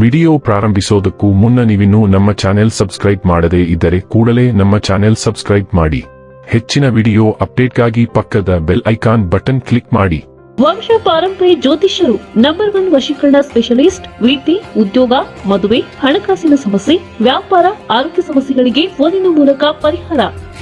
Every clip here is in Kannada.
ವಿಡಿಯೋ ಪ್ರಾರಂಭಿಸೋದಕ್ಕೂ ಮುನ್ನ ನೀವಿನ್ನೂ ನಮ್ಮ ಚಾನೆಲ್ ಸಬ್ಸ್ಕ್ರೈಬ್ ಮಾಡದೇ ಇದ್ದರೆ ಕೂಡಲೇ ನಮ್ಮ ಚಾನೆಲ್ ಸಬ್ಸ್ಕ್ರೈಬ್ ಮಾಡಿ. ಹೆಚ್ಚಿನ ವಿಡಿಯೋ ಅಪ್ಡೇಟ್ಗಾಗಿ ಪಕ್ಕದ ಬೆಲ್ ಐಕಾನ್ ಬಟನ್ ಕ್ಲಿಕ್ ಮಾಡಿ. ವಂಶ ಪಾರಂಪರಿ ಜ್ಯೋತಿಷ್ಯರು ನಂಬರ್ ಒನ್ ವಶೀಕರಣ ಸ್ಪೆಷಲಿಸ್ಟ್ ವೀತಿ ಉದ್ಯೋಗ ಮದುವೆ ಹಣಕಾಸಿನ ಸಮಸ್ಯೆ ವ್ಯಾಪಾರ ಆರೋಗ್ಯ ಸಮಸ್ಯೆಗಳಿಗೆ ಫೋನಿನ ಮೂಲಕ ಪರಿಹಾರ.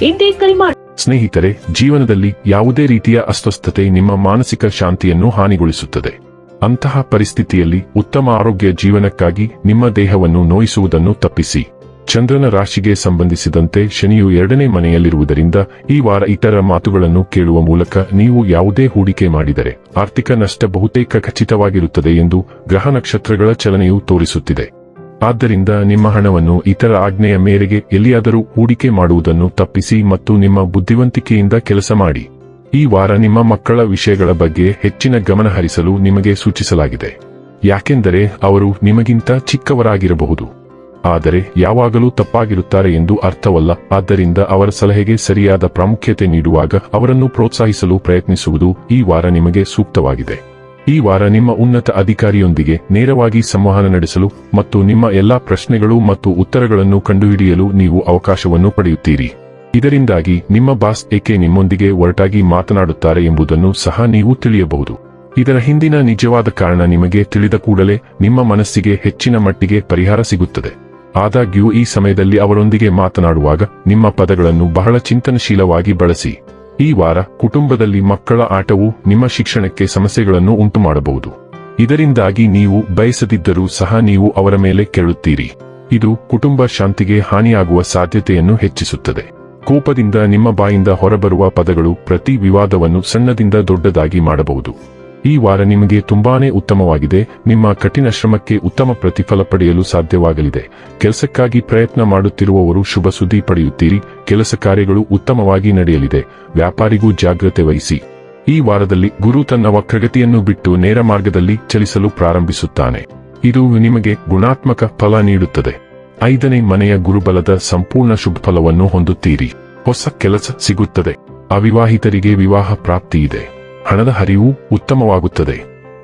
ಇಂದೇ ಕರೆ ಮಾಡಿ ಸ್ನೇಹಿತರೆ ಜೀವನದಲ್ಲಿ ಯಾವುದೇ ರೀತಿಯ ಅಸ್ವಸ್ಥತೆ ನಿಮ್ಮ ಮಾನಸಿಕ ಶಾಂತಿಯನ್ನು ಹಾನಿಗೊಳಿಸುತ್ತದೆ. ಅಂತಹ ಪರಿಸ್ಥಿತಿಯಲ್ಲಿ ಉತ್ತಮ ಆರೋಗ್ಯ ಜೀವನಕ್ಕಾಗಿ ನಿಮ್ಮ ದೇಹವನ್ನು ನೋಯಿಸುವುದನ್ನು ತಪ್ಪಿಸಿ. ಚಂದ್ರನ ರಾಶಿಗೆ ಸಂಬಂಧಿಸಿದಂತೆ ಶನಿಯು ಎರಡನೇ ಮನೆಯಲ್ಲಿರುವುದರಿಂದ ಈ ವಾರ ಇತರ ಮಾತುಗಳನ್ನು ಕೇಳುವ ಮೂಲಕ ನೀವು ಯಾವುದೇ ಹೂಡಿಕೆ ಮಾಡಿದರೆ ಆರ್ಥಿಕ ನಷ್ಟ ಬಹುತೇಕ ಖಚಿತವಾಗಿರುತ್ತದೆ ಎಂದು ಗ್ರಹ ನಕ್ಷತ್ರಗಳ ಚಲನೆಯು ತೋರಿಸುತ್ತಿದೆ. ಆದ್ದರಿಂದ ನಿಮ್ಮ ಹಣವನ್ನು ಇತರ ಆಜ್ಞೆಯ ಮೇರೆಗೆ ಎಲ್ಲಿಯಾದರೂ ಹೂಡಿಕೆ ಮಾಡುವುದನ್ನು ತಪ್ಪಿಸಿ ಮತ್ತು ನಿಮ್ಮ ಬುದ್ಧಿವಂತಿಕೆಯಿಂದ ಕೆಲಸ ಮಾಡಿ. ಈ ವಾರ ನಿಮ್ಮ ಮಕ್ಕಳ ವಿಷಯಗಳ ಬಗ್ಗೆ ಹೆಚ್ಚಿನ ಗಮನ ಹರಿಸಲು ನಿಮಗೆ ಸೂಚಿಸಲಾಗಿದೆ. ಯಾಕೆಂದರೆ ಅವರು ನಿಮಗಿಂತ ಚಿಕ್ಕವರಾಗಿರಬಹುದು. ಆದರೆ ಯಾವಾಗಲೂ ತಪ್ಪಾಗಿರುತ್ತಾರೆ ಎಂದು ಅರ್ಥವಲ್ಲ. ಆದ್ದರಿಂದ ಅವರ ಸಲಹೆಗೆ ಸರಿಯಾದ ಪ್ರಾಮುಖ್ಯತೆ ನೀಡುವಾಗ ಅವರನ್ನು ಪ್ರೋತ್ಸಾಹಿಸಲು ಪ್ರಯತ್ನಿಸುವುದು ಈ ವಾರ ನಿಮಗೆ ಸೂಕ್ತವಾಗಿದೆ. ಈ ವಾರ ನಿಮ್ಮ ಉನ್ನತ ಅಧಿಕಾರಿಯೊಂದಿಗೆ ನೇರವಾಗಿ ಸಂವಹನ ನಡೆಸಲು ಮತ್ತು ನಿಮ್ಮ ಎಲ್ಲಾ ಪ್ರಶ್ನೆಗಳು ಮತ್ತು ಉತ್ತರಗಳನ್ನು ಕಂಡುಹಿಡಿಯಲು ನೀವು ಅವಕಾಶವನ್ನು ಪಡೆಯುತ್ತೀರಿ. ಇದರಿಂದಾಗಿ ನಿಮ್ಮ ಬಾಸ್ ಏಕೆ ನಿಮ್ಮೊಂದಿಗೆ ಒರಟಾಗಿ ಮಾತನಾಡುತ್ತಾರೆ ಎಂಬುದನ್ನು ಸಹ ನೀವು ತಿಳಿಯಬಹುದು. ಇದರ ಹಿಂದಿನ ನಿಜವಾದ ಕಾರಣ ನಿಮಗೆ ತಿಳಿದ ಕೂಡಲೇ ನಿಮ್ಮ ಮನಸ್ಸಿಗೆ ಹೆಚ್ಚಿನ ಮಟ್ಟಿಗೆ ಪರಿಹಾರ ಸಿಗುತ್ತದೆ. ಆದಾಗ್ಯೂ ಈ ಸಮಯದಲ್ಲಿ ಅವರೊಂದಿಗೆ ಮಾತನಾಡುವಾಗ ನಿಮ್ಮ ಪದಗಳನ್ನು ಬಹಳ ಚಿಂತನಶೀಲವಾಗಿ ಬಳಸಿ. ಈ ವಾರ ಕುಟುಂಬದಲ್ಲಿ ಮಕ್ಕಳ ಆಟವು ನಿಮ್ಮ ಶಿಕ್ಷಣಕ್ಕೆ ಸಮಸ್ಯೆಗಳನ್ನು ಉಂಟುಮಾಡಬಹುದು. ಇದರಿಂದಾಗಿ ನೀವು ಬಯಸದಿದ್ದರೂ ಸಹ ನೀವು ಅವರ ಮೇಲೆ ಕೇಳುತ್ತೀರಿ. ಇದು ಕುಟುಂಬ ಶಾಂತಿಗೆ ಹಾನಿಯಾಗುವ ಸಾಧ್ಯತೆಯನ್ನು ಹೆಚ್ಚಿಸುತ್ತದೆ. ಕೋಪದಿಂದ ನಿಮ್ಮ ಬಾಯಿಂದ ಹೊರಬರುವ ಪದಗಳು ಪ್ರತಿ ವಿವಾದವನ್ನು ಸಣ್ಣದಿಂದ ದೊಡ್ಡದಾಗಿ ಮಾಡಬಹುದು. ಈ ವಾರ ನಿಮಗೆ ತುಂಬಾನೇ ಉತ್ತಮವಾಗಿದೆ. ನಿಮ್ಮ ಕಠಿಣ ಶ್ರಮಕ್ಕೆ ಉತ್ತಮ ಪ್ರತಿಫಲ ಪಡೆಯಲು ಸಾಧ್ಯವಾಗಲಿದೆ. ಕೆಲಸಕ್ಕಾಗಿ ಪ್ರಯತ್ನ ಮಾಡುತ್ತಿರುವವರು ಶುಭ ಸುದ್ದಿ ಪಡೆಯುತ್ತೀರಿ. ಕೆಲಸ ಕಾರ್ಯಗಳು ಉತ್ತಮವಾಗಿ ನಡೆಯಲಿದೆ. ವ್ಯಾಪಾರಿಗೂ ಜಾಗ್ರತೆ ವಹಿಸಿ. ಈ ವಾರದಲ್ಲಿ ಗುರು ತನ್ನ ವಕ್ರಗತಿಯನ್ನು ಬಿಟ್ಟು ನೇರ ಮಾರ್ಗದಲ್ಲಿ ಚಲಿಸಲು ಪ್ರಾರಂಭಿಸುತ್ತಾನೆ. ಇದು ನಿಮಗೆ ಗುಣಾತ್ಮಕ ಫಲ ನೀಡುತ್ತದೆ. ಐದನೇ ಮನೆಯ ಗುರುಬಲದ ಸಂಪೂರ್ಣ ಶುಭಫಲವನ್ನು ಹೊಂದುತ್ತೀರಿ. ಹೊಸ ಕೆಲಸ ಸಿಗುತ್ತದೆ. ಅವಿವಾಹಿತರಿಗೆ ವಿವಾಹ ಪ್ರಾಪ್ತಿ ಇದೆ ಹಣದ ಹರಿವು ಉತ್ತಮವಾಗುತ್ತದೆ.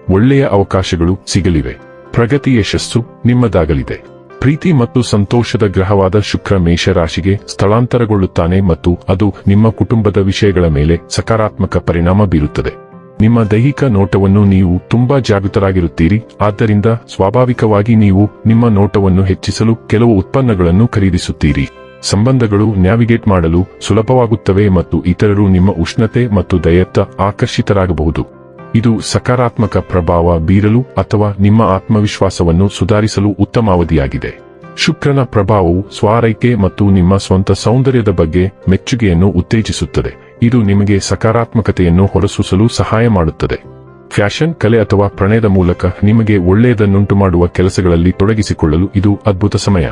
ಒಳ್ಳೆಯ ಅವಕಾಶಗಳು ಸಿಗಲಿವೆ. ಪ್ರಗತಿ ಯಶಸ್ಸು ನಿಮ್ಮದಾಗಲಿದೆ. ಪ್ರೀತಿ ಮತ್ತು ಸಂತೋಷದ ಗ್ರಹವಾದ ಶುಕ್ರ ಮೇಷ ರಾಶಿಗೆ ಸ್ಥಳಾಂತರಗೊಳ್ಳುತ್ತಾನೆ ಮತ್ತು ಅದು ನಿಮ್ಮ ಕುಟುಂಬದ ವಿಷಯಗಳ ಮೇಲೆ ಸಕಾರಾತ್ಮಕ ಪರಿಣಾಮ ಬೀರುತ್ತದೆ. ನಿಮ್ಮ ದೈಹಿಕ ನೋಟವನ್ನು ನೀವು ತುಂಬಾ ಜಾಗೃತರಾಗಿರುತ್ತೀರಿ. ಆದ್ದರಿಂದ ಸ್ವಾಭಾವಿಕವಾಗಿ ನೀವು ನಿಮ್ಮ ನೋಟವನ್ನು ಹೆಚ್ಚಿಸಲು ಕೆಲವು ಉತ್ಪನ್ನಗಳನ್ನು ಖರೀದಿಸುತ್ತೀರಿ. ಸಂಬಂಧಗಳು ನ್ಯಾವಿಗೇಟ್ ಮಾಡಲು ಸುಲಭವಾಗುತ್ತವೆ ಮತ್ತು ಇತರರು ನಿಮ್ಮ ಉಷ್ಣತೆ ಮತ್ತು ದಯತ್ತ ಆಕರ್ಷಿತರಾಗಬಹುದು. ಇದು ಸಕಾರಾತ್ಮಕ ಪ್ರಭಾವ ಬೀರಲು ಅಥವಾ ನಿಮ್ಮ ಆತ್ಮವಿಶ್ವಾಸವನ್ನು ಸುಧಾರಿಸಲು ಉತ್ತಮ ಅವಧಿಯಾಗಿದೆ ಶುಕ್ರನ ಪ್ರಭಾವವು ಸ್ವಾರೈಕೆ ಮತ್ತು ನಿಮ್ಮ ಸ್ವಂತ ಸೌಂದರ್ಯದ ಬಗ್ಗೆ ಮೆಚ್ಚುಗೆಯನ್ನು ಉತ್ತೇಜಿಸುತ್ತದೆ. ಇದು ನಿಮಗೆ ಸಕಾರಾತ್ಮಕತೆಯನ್ನು ಹೊರಸೂಸಲು ಸಹಾಯ ಮಾಡುತ್ತದೆ. ಫ್ಯಾಷನ್ ಕಲೆ ಅಥವಾ ಪ್ರಣಯದ ಮೂಲಕ ನಿಮಗೆ ಒಳ್ಳೆಯದನ್ನುಂಟು ಮಾಡುವ ಕೆಲಸಗಳಲ್ಲಿ ತೊಡಗಿಸಿಕೊಳ್ಳಲು ಇದು ಅದ್ಭುತ ಸಮಯ.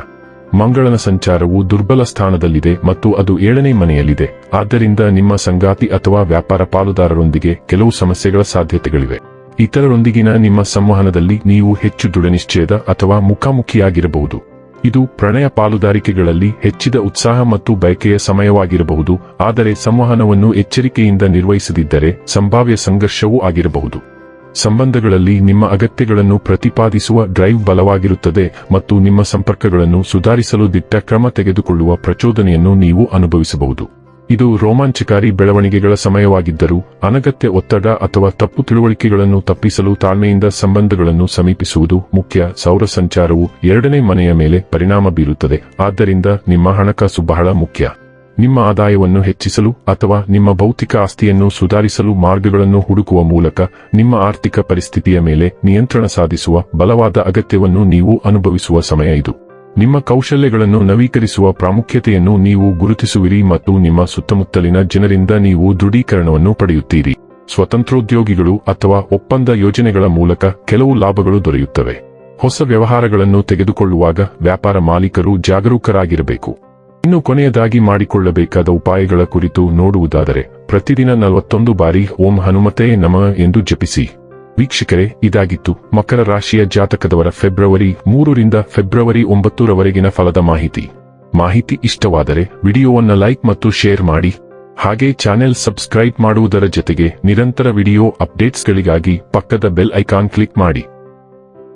ಮಂಗಳನ ಸಂಚಾರವು ದುರ್ಬಲ ಸ್ಥಾನದಲ್ಲಿದೆ ಮತ್ತು ಅದು ಏಳನೇ ಮನೆಯಲ್ಲಿದೆ. ಆದ್ದರಿಂದ ನಿಮ್ಮ ಸಂಗಾತಿ ಅಥವಾ ವ್ಯಾಪಾರ ಪಾಲುದಾರರೊಂದಿಗೆ ಕೆಲವು ಸಮಸ್ಯೆಗಳ ಸಾಧ್ಯತೆಗಳಿವೆ. ಇತರರೊಂದಿಗಿನ ನಿಮ್ಮ ಸಂವಹನದಲ್ಲಿ ನೀವು ಹೆಚ್ಚು ದೃಢನಿಶ್ಚಯದ ಅಥವಾ ಮುಖಾಮುಖಿಯಾಗಿರಬಹುದು. ಇದು ಪ್ರಣಯ ಪಾಲುದಾರಿಕೆಗಳಲ್ಲಿ ಹೆಚ್ಚಿದ ಉತ್ಸಾಹ ಮತ್ತು ಬಯಕೆಯ ಸಮಯವಾಗಿರಬಹುದು, ಆದರೆ ಸಂವಹನವನ್ನು ಎಚ್ಚರಿಕೆಯಿಂದ ನಿರ್ವಹಿಸದಿದ್ದರೆ ಸಂಭಾವ್ಯ ಸಂಘರ್ಷವೂ ಆಗಿರಬಹುದು. ಸಂಬಂಧಗಳಲ್ಲಿ ನಿಮ್ಮ ಅಗತ್ಯಗಳನ್ನು ಪ್ರತಿಪಾದಿಸುವ ಡ್ರೈವ್ ಬಲವಾಗಿರುತ್ತದೆ ಮತ್ತು ನಿಮ್ಮ ಸಂಪರ್ಕಗಳನ್ನು ಸುಧಾರಿಸಲು ದಿಟ್ಟ ಕ್ರಮ ತೆಗೆದುಕೊಳ್ಳುವ ಪ್ರಚೋದನೆಯನ್ನು ನೀವು ಅನುಭವಿಸಬಹುದು. ಇದು ರೋಮಾಂಚಕಾರಿ ಬೆಳವಣಿಗೆಗಳ ಸಮಯವಾಗಿದ್ದರೂ ಅನಗತ್ಯ ಒತ್ತಡ ಅಥವಾ ತಪ್ಪು ತಿಳುವಳಿಕೆಗಳನ್ನು ತಪ್ಪಿಸಲು ತಾಳ್ಮೆಯಿಂದ ಸಂಬಂಧಗಳನ್ನು ಸಮೀಪಿಸುವುದು ಮುಖ್ಯ ಸೌರ ಸಂಚಾರವು ಎರಡನೇ ಮನೆಯ ಮೇಲೆ ಪರಿಣಾಮ ಬೀರುತ್ತದೆ. ಆದ್ದರಿಂದ ನಿಮ್ಮ ಹಣಕಾಸು ಬಹಳ ಮುಖ್ಯ. ನಿಮ್ಮ ಆದಾಯವನ್ನು ಹೆಚ್ಚಿಸಲು ಅಥವಾ ನಿಮ್ಮ ಭೌತಿಕ ಆಸ್ತಿಯನ್ನು ಸುಧಾರಿಸಲು ಮಾರ್ಗಗಳನ್ನು ಹುಡುಕುವ ಮೂಲಕ ನಿಮ್ಮ ಆರ್ಥಿಕ ಪರಿಸ್ಥಿತಿಯ ಮೇಲೆ ನಿಯಂತ್ರಣ ಸಾಧಿಸುವ ಬಲವಾದ ಅಗತ್ಯವನ್ನು ನೀವು ಅನುಭವಿಸುವ ಸಮಯ ಇದು. ನಿಮ್ಮ ಕೌಶಲ್ಯಗಳನ್ನು ನವೀಕರಿಸುವ ಪ್ರಾಮುಖ್ಯತೆಯನ್ನು ನೀವು ಗುರುತಿಸುವಿರಿ ಮತ್ತು ನಿಮ್ಮ ಸುತ್ತಮುತ್ತಲಿನ ಜನರಿಂದ ನೀವು ದೃಢೀಕರಣವನ್ನು ಪಡೆಯುತ್ತೀರಿ. ಸ್ವತಂತ್ರೋದ್ಯೋಗಿಗಳು ಅಥವಾ ಒಪ್ಪಂದ ಯೋಜನೆಗಳ ಮೂಲಕ ಕೆಲವು ಲಾಭಗಳು ದೊರೆಯುತ್ತವೆ. ಹೊಸ ವ್ಯವಹಾರಗಳನ್ನು ತೆಗೆದುಕೊಳ್ಳುವಾಗ ವ್ಯಾಪಾರ ಮಾಲೀಕರು ಜಾಗರೂಕರಾಗಿರಬೇಕು. ಇನ್ನು ಕೊನೆಯದಾಗಿ ಮಾಡಿಕೊಳ್ಳಬೇಕಾದ ಉಪಾಯಗಳ ಕುರಿತು ನೋಡುವುದಾದರೆ, ಪ್ರತಿದಿನ ನಲವತ್ತೊಂದು ಬಾರಿ ಓಂ ಹನುಮತೆ ನಮ ಎಂದು ಜಪಿಸಿ. ವೀಕ್ಷಕರೇ, ಇದಾಗಿತ್ತು ಮಕರ ರಾಶಿಯ ಜಾತಕದವರ ಫೆಬ್ರವರಿ ಮೂರರಿಂದ ಫೆಬ್ರವರಿ ಒಂಬತ್ತರವರೆಗಿನ ಫಲದ ಮಾಹಿತಿ. ಮಾಹಿತಿ ಇಷ್ಟವಾದರೆ ವಿಡಿಯೋವನ್ನು ಲೈಕ್ ಮತ್ತು ಶೇರ್ ಮಾಡಿ. ಹಾಗೆ ಚಾನೆಲ್ ಸಬ್ಸ್ಕ್ರೈಬ್ ಮಾಡುವುದರ ಜೊತೆಗೆ ನಿರಂತರ ವಿಡಿಯೋ ಅಪ್ಡೇಟ್ಸ್ಗಳಿಗಾಗಿ ಪಕ್ಕದ ಬೆಲ್ ಐಕಾನ್ ಕ್ಲಿಕ್ ಮಾಡಿ.